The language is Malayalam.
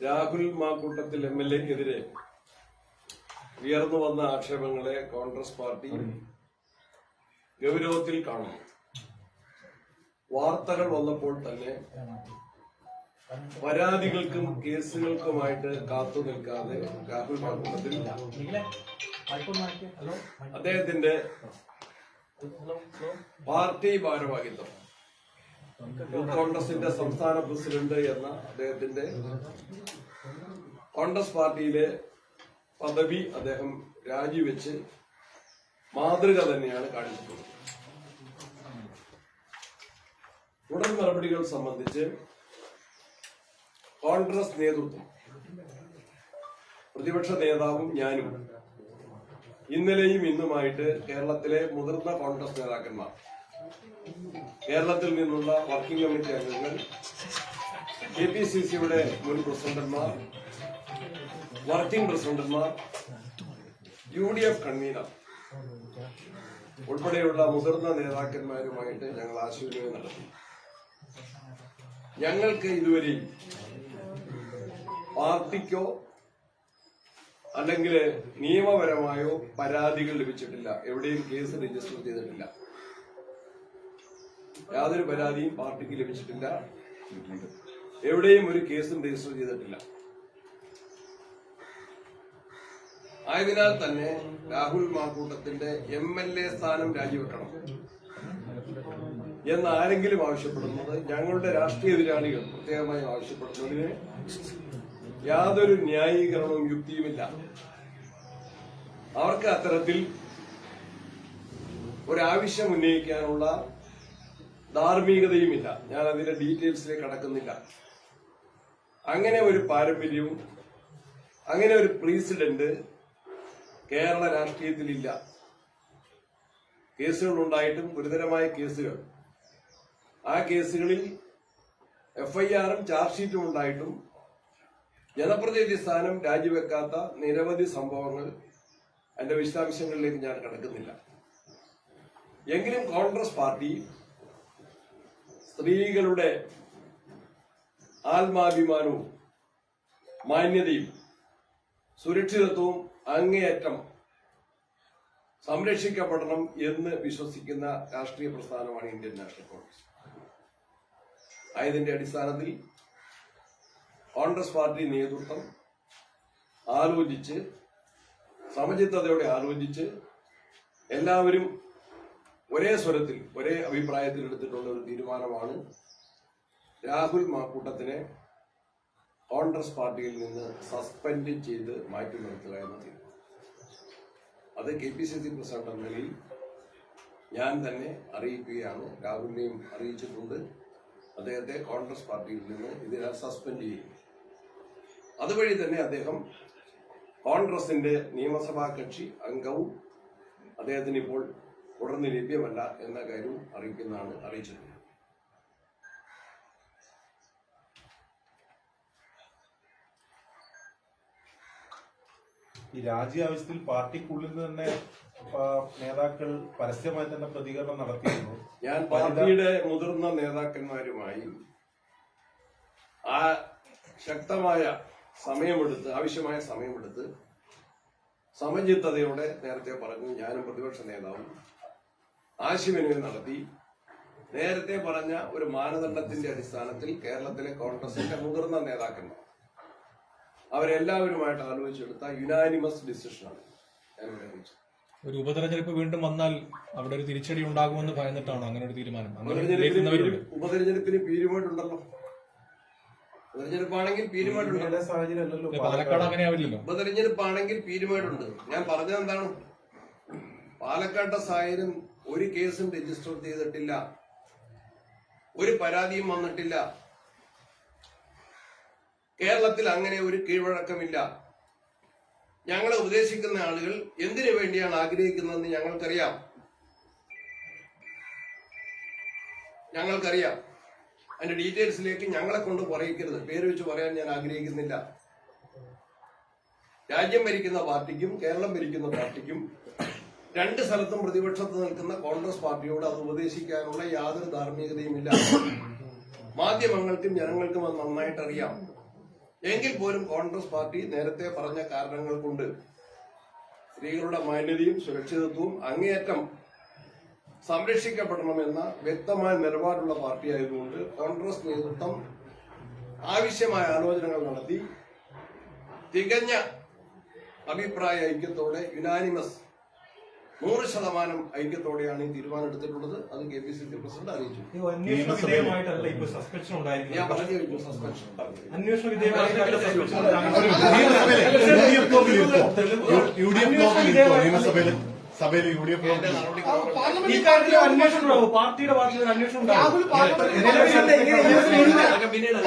രാഹുൽ മാക്കൂട്ടത്തിൽ എം എൽ എക്കെതിരെ ഉയർന്നു വന്ന ആക്ഷേപങ്ങളെ കോൺഗ്രസ് പാർട്ടി ഗൗരവത്തിൽ കാണുന്നു. വാർത്തകൾ വന്നപ്പോൾ തന്നെ പരാതികൾക്കും കേസുകൾക്കുമായിട്ട് കാത്തു നിൽക്കാതെ രാഹുൽ മാക്കൂട്ടത്തിൽ അദ്ദേഹത്തിന്റെ പാർട്ടി ഭാരവാഹിത്വം കോൺഗ്രസിന്റെ സംസ്ഥാന പ്രസിഡന്റ് എന്ന അദ്ദേഹത്തിന്റെ കോൺഗ്രസ് പാർട്ടിയിലെ പദവി അദ്ദേഹം രാജിവെച്ച് മാതൃക തന്നെയാണ് കാണിച്ചിട്ടുള്ളത്. ഉടൻ നടപടികൾ സംബന്ധിച്ച് കോൺഗ്രസ് നേതൃത്വം പ്രതിപക്ഷ നേതാവും ഞാനും ഇന്നലെയും ഇന്നുമായിട്ട് കേരളത്തിലെ മുതിർന്ന കോൺഗ്രസ് നേതാക്കന്മാർ കേരളത്തിൽ നിന്നുള്ള വർക്കിംഗ് കമ്മിറ്റി അംഗങ്ങൾ കെ പി സി സിയുടെ മുൻ പ്രസിഡന്റന്മാർ വർക്കിംഗ് പ്രസിഡന്റുമാർ യു ഡി എഫ് കൺവീനർ ഉൾപ്പെടെയുള്ള മുതിർന്ന നേതാക്കന്മാരുമായിട്ട് ഞങ്ങൾ ആശയവിനിമയം നടത്തി. ഞങ്ങൾക്ക് ഇതുവരെ പാർട്ടിക്കോ അല്ലെങ്കിൽ നിയമപരമായോ പരാതികൾ ലഭിച്ചിട്ടില്ല. എവിടെയും കേസ് രജിസ്റ്റർ ചെയ്തിട്ടില്ല. യാതൊരു പരാതിയും പാർട്ടിക്ക് ലഭിച്ചിട്ടില്ല. എവിടെയും ഒരു കേസും രജിസ്റ്റർ ചെയ്തിട്ടില്ല. ആയതിനാൽ തന്നെ രാഹുൽ മാക്കൂട്ടത്തിന്റെ എം എൽ എ സ്ഥാനം രാജിവെക്കണം. എന്ന് ആരെങ്കിലും ആവശ്യപ്പെടുന്നത് ഞങ്ങളുടെ രാഷ്ട്രീയ എതിരാളികൾ പ്രത്യേകമായി ആവശ്യപ്പെടുന്നതിന് യാതൊരു ന്യായീകരണവും യുക്തിയുമില്ല. അവർക്ക് അത്തരത്തിൽ ഒരാവശ്യം ഉന്നയിക്കാനുള്ള ധാർമ്മികതയുമില്ല. ഞാൻ അതിന്റെ ഡീറ്റെയിൽസിലേക്ക് കടക്കുന്നില്ല. അങ്ങനെ ഒരു പാരമ്പര്യവും അങ്ങനെ ഒരു പ്രസിഡന്റ് കേരള രാഷ്ട്രീയത്തിലില്ല. കേസുകൾ ഉണ്ടായിട്ടും ഗുരുതരമായ കേസുകൾ. ആ കേസുകളിൽ എഫ്ഐആറും ചാർജ് ഷീറ്റും ഉണ്ടായിട്ടും ജനപ്രതിനിധി സ്ഥാനം രാജിവെക്കാത്ത നിരവധി സംഭവങ്ങൾ അതിന്റെ വിശദാംശങ്ങളിലേക്ക് ഞാൻ കടക്കുന്നില്ല. എങ്കിലും കോൺഗ്രസ് പാർട്ടി സ്ത്രീകളുടെ ആത്മാഭിമാനവും മാന്യതയും സുരക്ഷിതത്വവും അങ്ങേയറ്റം സംരക്ഷിക്കപ്പെടണം എന്ന് വിശ്വസിക്കുന്ന രാഷ്ട്രീയ പ്രസ്ഥാനമാണ് ഇന്ത്യൻ നാഷണൽ കോൺഗ്രസ്. ആയതിന്റെ അടിസ്ഥാനത്തിൽ കോൺഗ്രസ് പാർട്ടി നേതൃത്വം ആലോചിച്ച് സമചിത്തതയോടെ ആലോചിച്ച് എല്ലാവരും ഒരേ സ്വരത്തിൽ ഒരേ അഭിപ്രായത്തിൽ എടുത്തിട്ടുള്ള ഒരു തീരുമാനമാണ് രാഹുൽ മാക്കൂട്ടത്തിനെ കോൺഗ്രസ് പാർട്ടിയിൽ നിന്ന് സസ്പെൻഡ് ചെയ്ത് മാറ്റി നിർത്തുക എന്ന തീരുമാനം. അത് K P C C president എന്ന നിലയിൽ ഞാൻ തന്നെ അറിയിക്കുകയാണ് രാഹുലിനെയും അറിയിച്ചിട്ടുണ്ട്. അദ്ദേഹത്തെ കോൺഗ്രസ് പാർട്ടിയിൽ നിന്ന് ഇതിനാൽ സസ്പെൻഡ് ചെയ്യും അതുവഴി തന്നെ അദ്ദേഹം കോൺഗ്രസിന്റെ നിയമസഭാ കക്ഷി അംഗവും അദ്ദേഹത്തിന് ഇപ്പോൾ തുടർന്ന് ലഭ്യമല്ല എന്ന കാര്യവും അറിയിക്കുന്നതാണ് അറിയിച്ചത് ഈ രാജ്യ ആവശ്യത്തിൽ പാർട്ടിക്കുള്ളിൽ തന്നെ നേതാക്കൾ പരസ്യമായി തന്നെ പ്രതികരണം നടത്തിയിരുന്നു. ഞാൻ പാർട്ടിയുടെ മുതിർന്ന നേതാക്കന്മാരുമായി ആ ശക്തമായ സമയമെടുത്ത് ആവശ്യമായ സമയമെടുത്ത് സമചിത്തതയോടെ നേരത്തെ പറഞ്ഞു ഞാനും പ്രതിപക്ഷ നേതാവും ആശയവിനിമയം നടത്തി. നേരത്തെ പറഞ്ഞ ഒരു മാനദണ്ഡത്തിന്റെ അടിസ്ഥാനത്തിൽ കേരളത്തിലെ കോൺഗ്രസിന്റെ മുതിർന്ന നേതാക്കന്മാർ അവരെല്ലാവരുമായിട്ട് ആലോചിച്ചെടുത്ത യുനാനിമസ് ഡിസിഷനാണ് ഒരു ഉപതെരഞ്ഞെടുപ്പ് വീണ്ടും വന്നാൽ അവിടെ ഒരു തിരിച്ചടി ഉണ്ടാകുമെന്ന് പറഞ്ഞിട്ടാണ് അങ്ങനെ ഒരു തീരുമാനം? അങ്ങനെ ഉപതെരഞ്ഞെടുപ്പിന് പീരുമായിട്ടുണ്ടല്ലോ ഉപതെരഞ്ഞെടുപ്പാണെങ്കിൽ പാലക്കാട് അങ്ങനെ ആവില്ലല്ലോ. ഉപതെരഞ്ഞെടുപ്പാണെങ്കിൽ പീരുമായിട്ടുണ്ട് ഞാൻ പറഞ്ഞത് എന്താണ്? പാലക്കാട്ടെ സാഹചര്യം ഒരു കേസും രജിസ്റ്റർ ചെയ്തിട്ടില്ല. ഒരു പരാതിയും വന്നിട്ടില്ല. കേരളത്തിൽ അങ്ങനെ ഒരു കീഴ്വഴക്കമില്ല. ഞങ്ങളെ ഉപദേശിക്കുന്ന ആളുകൾ എന്തിനു വേണ്ടിയാണ് ആഗ്രഹിക്കുന്നതെന്ന് ഞങ്ങൾക്കറിയാം. ഞങ്ങൾക്കറിയാം. അതിന്റെ ഡീറ്റെയിൽസിലേക്ക് ഞങ്ങളെ കൊണ്ട് പറയിക്കരുത്. പേര് വെച്ച് പറയാൻ ഞാൻ ആഗ്രഹിക്കുന്നില്ല. രാജ്യം ഭരിക്കുന്ന പാർട്ടിക്കും കേരളം ഭരിക്കുന്ന പാർട്ടിക്കും രണ്ട് സ്ഥലത്തും പ്രതിപക്ഷത്ത് നിൽക്കുന്ന കോൺഗ്രസ് പാർട്ടിയോട് അത് ഉപദേശിക്കാനുള്ള യാതൊരു ധാർമ്മികതയുമില്ല. മാധ്യമങ്ങൾക്കും ജനങ്ങൾക്കും അത് നന്നായിട്ട് അറിയാം എങ്കിൽ പോലും കോൺഗ്രസ് പാർട്ടി നേരത്തെ പറഞ്ഞ കാരണങ്ങൾ കൊണ്ട് സ്ത്രീകളുടെ മാന്യതയും സുരക്ഷിതത്വവും അങ്ങേയറ്റം സംരക്ഷിക്കപ്പെടണമെന്ന വ്യക്തമായ നിലപാടുള്ള പാർട്ടിയായതുകൊണ്ട് കോൺഗ്രസ് നേതൃത്വം ആവശ്യമായ ആലോചനകൾ നടത്തി തികഞ്ഞ അഭിപ്രായ ഐക്യത്തോടെ യുനാനിമസ് നൂറ് ശതമാനം ഐക്യത്തോടെയാണ് ഈ തീരുമാനം എടുത്തിട്ടുള്ളത് അത് K P C C president അറിയിച്ചു ഈ അന്വേഷണ വിധേയമായിട്ടല്ല ഇപ്പൊ സസ്പെൻഷൻ ഞാൻ ഉണ്ടായിരിക്കുന്നത് പറഞ്ഞു കഴിഞ്ഞു സസ്പെൻഷൻ സഭയിൽ യു ഡി എഫ് ബ്ലോക്കിൽ ഈ കാര്യത്തിൽ അന്വേഷണം ഉണ്ടാവും പാർട്ടിയുടെ ഭാഗത്ത് അന്വേഷണം ഉണ്ടാവും പിന്നീട്